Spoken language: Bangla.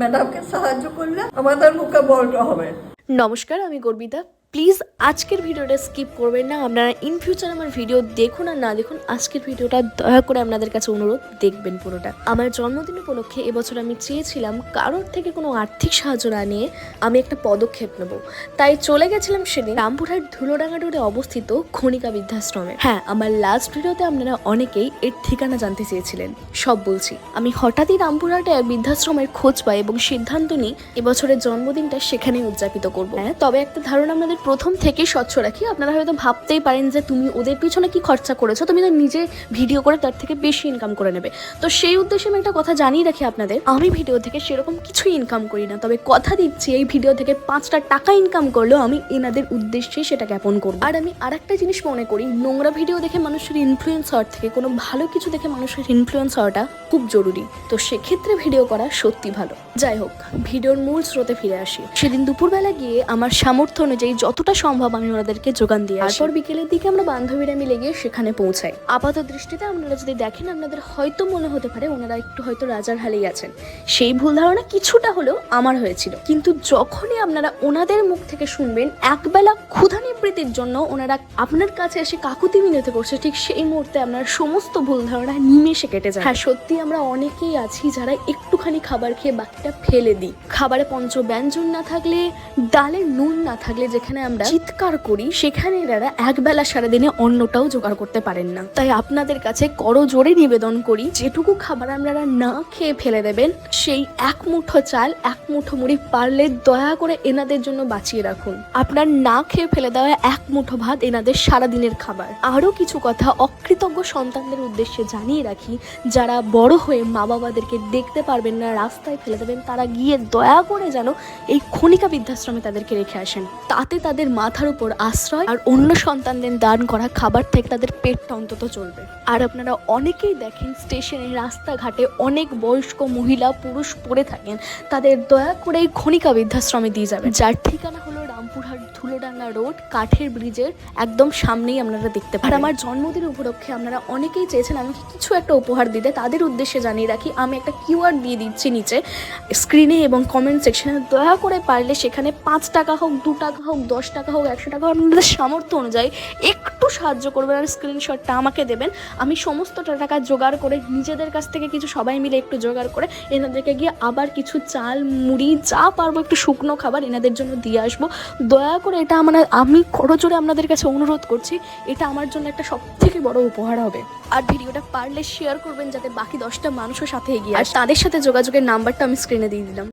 ম্যাডামকে সাহায্য করলে আমাদের মুখে বলটা হবে। নমস্কার আমি গর্বিতা। প্লিজ আজকের ভিডিওটা স্কিপ করবেন না। আপনারা ইন ফিউচার আমার ভিডিও দেখুন আর না দেখুন, আজকের ভিডিওটা দয়া করে আপনাদের কাছে অনুরোধ, দেখবেন পুরোটা। আমার জন্মদিন উপলক্ষে এবছর আমি চেয়েছিলাম কারোর থেকে কোনো আর্থিক সাহায্য না নিয়ে আমি একটা পদক্ষেপ নেব। তাই চলে গেছিলাম সেদিন রামপুরহাট ধুলোডাঙ্গা রোডে অবস্থিত খনিকা বৃদ্ধাশ্রমে। হ্যাঁ আমার লাস্ট ভিডিওতে আপনারা অনেকেই এর ঠিকানা জানতে চেয়েছিলেন। সব বলছি, আমি হঠাৎই রামপুরহাটে বৃদ্ধাশ্রমের খোঁজ পাই এবং সিদ্ধান্ত নিই এবছরের জন্মদিনটা সেখানেই উদযাপিত করব। হ্যাঁ তবে একটা ধারণা আপনাদের প্রথম থেকেই স্বচ্ছ রাখি। আপনারা হয়তো ভাবতেই পারেন যে তুমি ওদের পিছনে কি খরচা করেছ, তুমি তো নিজে ভিডিও করে তার থেকে বেশি ইনকাম করে নেবে। তো সেই উদ্দেশ্যে আমি একটা কথা জানিয়ে রাখি আপনাদের, আমি ভিডিও থেকে সেরকম কিছুই ইনকাম করি না, তবে কথা দিচ্ছি, এই ভিডিও থেকে পাঁচটা টাকা ইনকাম করলেও আমি এনাদের উদ্দেশ্যে সেটা জ্ঞাপন করব। আর আমি আরেকটা জিনিস মনে করি, নোংরা ভিডিও দেখে মানুষের ইনফ্লুয়েন্স হওয়ার থেকে, কোনো ভালো কিছু দেখে মানুষের ইনফ্লুয়েন্স হওয়াটা খুব জরুরি। তো সেক্ষেত্রে ভিডিও করা সত্যি ভালো। যাই হোক, ভিডিওর মূল স্রোতে ফিরে আসি। সেদিন দুপুরবেলা গিয়ে আমার সামর্থ্য অনুযায়ী যতটা সম্ভব আমি ওনাদেরকে যোগান দিয়ে। তারপর বিকেলের দিকে আমরা বান্ধবীরা মিলে গিয়ে সেখানে পৌঁছাই। আপাত দৃষ্টিতে আপনারা যদি দেখেন, আপনাদের হয়তো মনে হতে পারে ওনারা একটু হয়তো রাজার হালেই আছেন। সেই ভুল ধারণা কিছুটা হলেও আমার হয়েছিল। কিন্তু যখনই আপনারা ওনাদের মুখ থেকে শুনবেন, একবেলা ক্ষুধা নিবৃত্তির জন্য ওনারা আপনার কাছে এসে কাকুতি মিনতি করছে, ঠিক সেই মুহূর্তে আপনার সমস্ত ভুল ধারণা নিমেষে কেটে যায়। হ্যাঁ সত্যি আমরা অনেকেই আছি যারা একটুখানি খাবার খেয়ে বাকিটা ফেলে দিই। খাবারে পঞ্চ ব্যঞ্জন না থাকলে, ডালে নুন না থাকলে যেখানে আমরা চিৎকার করি, সেখানে এনারা একবেলা সারাদিনে অন্নটাও জোগাড় করতে পারেন না। তাই আপনাদের কাছে করজোরে নিবেদন করি, যেটুকু খাবার আপনারা না খেয়ে ফেলে দেবেন, সেই এক মুঠো চাল, এক মুঠো মুড়ি পারলে দয়া করে এনাদের জন্য বাঁচিয়ে রাখুন। আপনার না খেয়ে ফেলে দেওয়া এক মুঠো ভাত এনাদের সারাদিনের খাবার। আরও কিছু কথা অকৃতজ্ঞ সন্তানদের উদ্দেশ্যে জানিয়ে রাখি, যারা বড় হয়ে মা বাবাদেরকে দেখতে পারবেন না, রাস্তায় ফেলে দেবেন, তারা গিয়ে দয়া করে যেন এই খনিকা বৃদ্ধাশ্রমে তাদেরকে রেখে আসেন। তাতে তাদের মাথার উপর আশ্রয় আর অন্য সন্তানদের দান করা খাবার থেকে তাদের পেটটা অন্তত চলবে। আর আপনারা অনেকেই দেখেন স্টেশনে রাস্তাঘাটে অনেক বয়স্ক মহিলা, পুরুষ পড়ে থাকেন। তাদের দয়া করে এই খনিকা বৃদ্ধাশ্রমে দিয়ে যাবেন। যার ঠিকানা হলো রামপুরহাট ধুলোডাঙ্গা রোড, কাঠের ব্রিজের একদম সামনেই আপনারা দেখতে পারেন আমার জন্মদিন উপলক্ষে আপনারা অনেকেই চেয়েছেন আমাকে কিছু একটা উপহার দিতে। তাদের উদ্দেশ্যে জানিয়ে রাখি, আমি একটা কিউআর দিয়ে দিচ্ছি নিচে। স্ক্রিনে এবং কমেন্ট সেকশনে দয়া করে পারলে সেখানে পাঁচ টাকা হোক, দু টাকা হোক দশ টাকা হোক, একশো টাকা হোক আপনাদের সামর্থ্য অনুযায়ী একটু সাহায্য করবেন আর স্ক্রিনশটটা আমাকে দেবেন। আমি সমস্ত টাকা জোগাড় করে নিজেদের কাছ থেকে কিছু সবাই মিলে একটু জোগাড় করে এনাদেরকে গিয়ে আবার কিছু চাল, মুড়ি, যা পারব একটু শুকনো খাবার এনাদের জন্য দিয়ে আসব। দয়া করে এটা আমার আমি করজোরে আপনাদের কাছে অনুরোধ করছি, এটা আমার জন্য একটা সব থেকে বড় উপহার হবে। আর ভিডিওটা পারলে শেয়ার করবেন যাতে বাকি দশটা মানুষের সাথে এগিয়ে আর তাদের সাথে যোগাযোগের নাম্বারটা আমি স্ক্রিনে দিয়ে দিলাম।